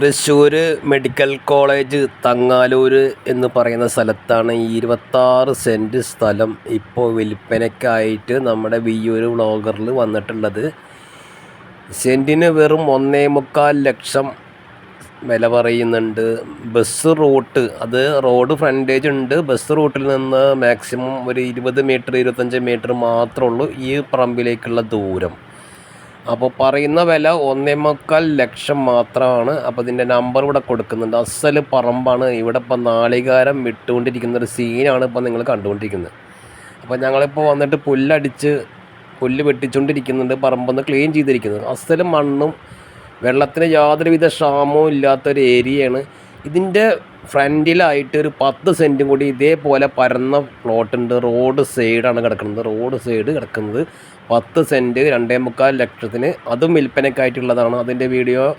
Thrissur medical college Thangalur എന്ന് പറയുന്ന സ്ഥലത്താണ് ഈ ഇരുപത്താറ് സെന്റ് സ്ഥലം ഇപ്പോൾ വിൽപ്പനയ്ക്കായിട്ട് നമ്മുടെ വിയ്യൂർ വ്ളോഗറിൽ വന്നിട്ടുള്ളത്. സെന്റിന് വെറും ഒന്നേ മുക്കാൽ ലക്ഷം വില പറയുന്നുണ്ട്. ബസ് റൂട്ട് അത് റോഡ് ഫ്രണ്ടേജ് ഉണ്ട്. ബസ് റൂട്ടിൽ നിന്ന് മാക്സിമം ഒരു ഇരുപത് മീറ്റർ ഇരുപത്തഞ്ച് മീറ്റർ മാത്രമേ ഉള്ളൂ ഈ പറമ്പിലേക്കുള്ള ദൂരം. അപ്പോൾ പറയുന്ന വില ഒന്നേ മുക്കാൽ ലക്ഷം മാത്രമാണ്. അപ്പോൾ ഇതിന്റെ നമ്പർ ഇവിടെ കൊടുക്കുന്നുണ്ട്. അസൽ പറമ്പാണ്. ഇവിടെ ഇപ്പം നാളികാരം വിട്ടുകൊണ്ടിരിക്കുന്ന ഒരു സീനാണ് ഇപ്പോൾ നിങ്ങൾ കണ്ടുകൊണ്ടിരിക്കുന്നത്. അപ്പോൾ ഞങ്ങളിപ്പോൾ വന്നിട്ട് പുല്ലടിച്ച് പുല്ല് വെട്ടിച്ചുകൊണ്ടിരിക്കുന്നുണ്ട് പറമ്പൊന്ന് ക്ലീൻ ചെയ്തിരിക്കുന്നത്. അസൽ മണ്ണും വെള്ളത്തിന് യാതൊരുവിധ ക്ഷാമവും ഇല്ലാത്തൊരു ഏരിയയാണ് ഇതിന്റെ ഫ്രണ്ടിലായിട്ട് ഒരു പത്ത് സെന്റും കൂടി ഇതേപോലെ പരന്ന പ്ലോട്ടുണ്ട്. റോഡ് സൈഡാണ് കിടക്കുന്നത്. റോഡ് സൈഡ് കിടക്കുന്നത് പത്ത് സെന്റ് രണ്ടേ മുക്കാൽ ലക്ഷത്തിന്. അതും വിൽപ്പനയ്ക്കായിട്ടുള്ളതാണ്. അതിന്റെ വീഡിയോ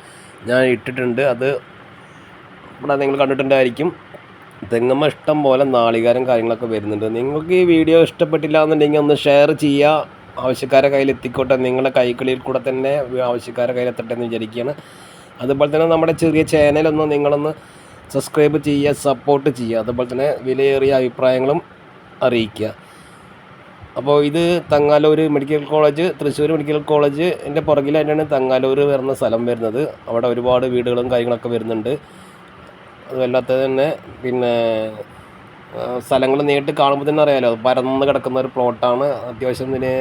ഞാൻ ഇട്ടിട്ടുണ്ട്. അത് ഇവിടെ നിങ്ങൾ കണ്ടിട്ടുണ്ടായിരിക്കും. തെങ്ങമ്മ ഇഷ്ടം പോലെ നാളികാരം കാര്യങ്ങളൊക്കെ വരുന്നുണ്ട്. നിങ്ങൾക്ക് ഈ വീഡിയോ ഇഷ്ടപ്പെട്ടില്ല എന്നുണ്ടെങ്കിൽ ഒന്ന് ഷെയർ ചെയ്യുക. ആവശ്യക്കാരെ കയ്യിൽ എത്തിക്കോട്ടെ. നിങ്ങളുടെ കൈകളിൽ കൂടെ തന്നെ ആവശ്യക്കാരെ കയ്യിൽ എത്തട്ടെ എന്ന് വിചാരിക്കുകയാണ്. അതുപോലെ തന്നെ നമ്മുടെ ചെറിയ ചാനലൊന്ന് നിങ്ങളൊന്ന് സബ്സ്ക്രൈബ് ചെയ്യുക സപ്പോർട്ട് ചെയ്യുക. അതുപോലെ തന്നെ വിലയേറിയ അഭിപ്രായങ്ങളും അറിയിക്കുക. അപ്പോൾ ഇത് Thangalur medical college Thrissur medical college എന്റെ തന്നെയാണ് തങ്ങാലൂർ വരുന്ന സ്ഥലം വരുന്നത്. അവിടെ ഒരുപാട് വീടുകളും കാര്യങ്ങളൊക്കെ വരുന്നുണ്ട്. അതുമല്ലാത്ത തന്നെ പിന്നെ സ്ഥലങ്ങൾ നേരിട്ട് കാണുമ്പോൾ തന്നെ അറിയാമല്ലോ പരന്ന് കിടക്കുന്ന ഒരു പ്ലോട്ടാണ് അത്യാവശ്യം ഇതിന്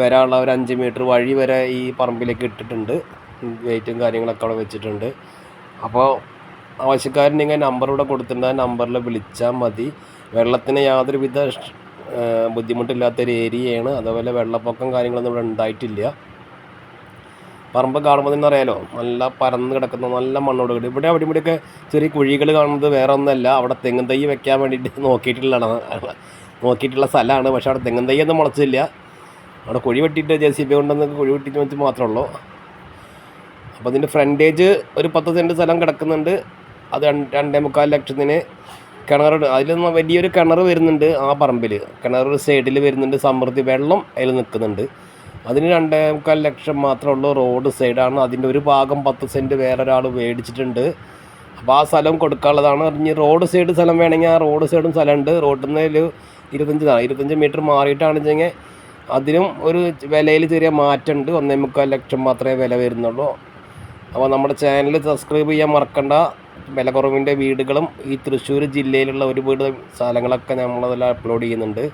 വരാനുള്ള ഒരു അഞ്ച് മീറ്റർ വഴി വരെ ഈ പറമ്പിലേക്ക് ഇട്ടിട്ടുണ്ട്. വെയിറ്റും കാര്യങ്ങളൊക്കെ അവിടെ വെച്ചിട്ടുണ്ട്. അപ്പോൾ ആവശ്യക്കാരുണ്ടെങ്കിൽ നമ്പർ ഇവിടെ കൊടുത്തിട്ടുണ്ട്. ആ നമ്പറിൽ വിളിച്ചാൽ മതി. വെള്ളത്തിന് യാതൊരുവിധ ബുദ്ധിമുട്ടില്ലാത്തൊരു ഏരിയയാണ്. അതുപോലെ വെള്ളപ്പൊക്കം കാര്യങ്ങളൊന്നും ഇവിടെ ഉണ്ടായിട്ടില്ല. പറമ്പ് കാണുമ്പോൾ തന്നെ അറിയാലോ നല്ല പരന്ന് കിടക്കുന്ന നല്ല മണ്ണോട് കൂടി. ഇവിടെ അവിടെ ഇവിടെയൊക്കെ ചെറിയ കുഴികൾ കാണുന്നത് വേറെ ഒന്നല്ല. അവിടെ തെങ്ങും തൈ വെക്കാൻ വേണ്ടിയിട്ട് നോക്കിയിട്ടുള്ളതാണ്. നോക്കിയിട്ടുള്ള സ്ഥലമാണ്. പക്ഷേ അവിടെ തെങ്ങും തൈ ഒന്നും മുളച്ചില്ല. അവിടെ കുഴി വെട്ടിയിട്ട് ജെ സി ബി കൊണ്ടൊന്ന് കുഴി വെട്ടിയിട്ട് വെച്ച് മാത്രമേ ഉള്ളൂ. അപ്പോൾ അതിന്റെ ഫ്രണ്ടേജ് ഒരു പത്ത് സെന്റ് സ്ഥലം കിടക്കുന്നുണ്ട്. അത് രണ്ടേ മുക്കാൽ ലക്ഷത്തിന് കിണർ അതിൽ വലിയൊരു കിണർ വരുന്നുണ്ട് ആ പറമ്പിൽ കിണർ സൈഡിൽ വരുന്നുണ്ട് സമൃദ്ധി. വെള്ളം അതിൽ നിൽക്കുന്നുണ്ട്. അതിന് രണ്ടേ മുക്കാൽ ലക്ഷം മാത്രമേ ഉള്ളൂ റോഡ് സൈഡാണ് അതിന്റെ ഒരു ഭാഗം പത്ത് സെന്റ് വേറൊരാൾ മേടിച്ചിട്ടുണ്ട്. അപ്പോൾ ആ സ്ഥലം കൊടുക്കാനുള്ളതാണ്. ഇനി റോഡ് സൈഡ് സ്ഥലം വേണമെങ്കിൽ ആ റോഡ് സൈഡും സ്ഥലമുണ്ട് റോഡിൽ നിന്ന് ഒരു ഇരുപത്തഞ്ച് ഇരുപത്തഞ്ച് മീറ്റർ മാറിയിട്ടാണ് വെച്ചെങ്കിൽ അതിനും ഒരു വിലയിൽ ചെറിയ മാറ്റമുണ്ട്. ഒന്നേ മുക്കാൽ ലക്ഷം മാത്രമേ വില വരുന്നുള്ളൂ. അപ്പോൾ നമ്മുടെ ചാനൽ സബ്സ്ക്രൈബ് ചെയ്യാൻ മറക്കണ്ട. വില കുറവിന്റെ വീടുകളും ഈ തൃശ്ശൂർ ജില്ലയിലുള്ള ഒരുപാട് സ്ഥലങ്ങളൊക്കെ നമ്മളതിൽ അപ്ലോഡ് ചെയ്യുന്നുണ്ട്.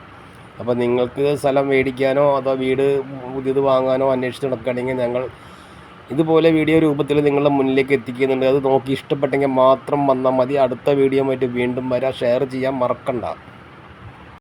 അപ്പോൾ നിങ്ങൾക്ക് സ്ഥലം മേടിക്കാനോ അതോ വീട് പുതിയത് വാങ്ങാനോ അന്വേഷിച്ച് നടക്കുകയാണെങ്കിൽ ഞങ്ങൾ ഇതുപോലെ വീഡിയോ രൂപത്തിൽ നിങ്ങളുടെ മുന്നിലേക്ക് എത്തിക്കുന്നുണ്ട്. അത് നോക്കി ഇഷ്ടപ്പെട്ടെങ്കിൽ മാത്രം വന്നാൽ മതി. അടുത്ത വീഡിയോ ആയിട്ട് വീണ്ടും വരാം. ഷെയർ ചെയ്യാൻ മറക്കണ്ട.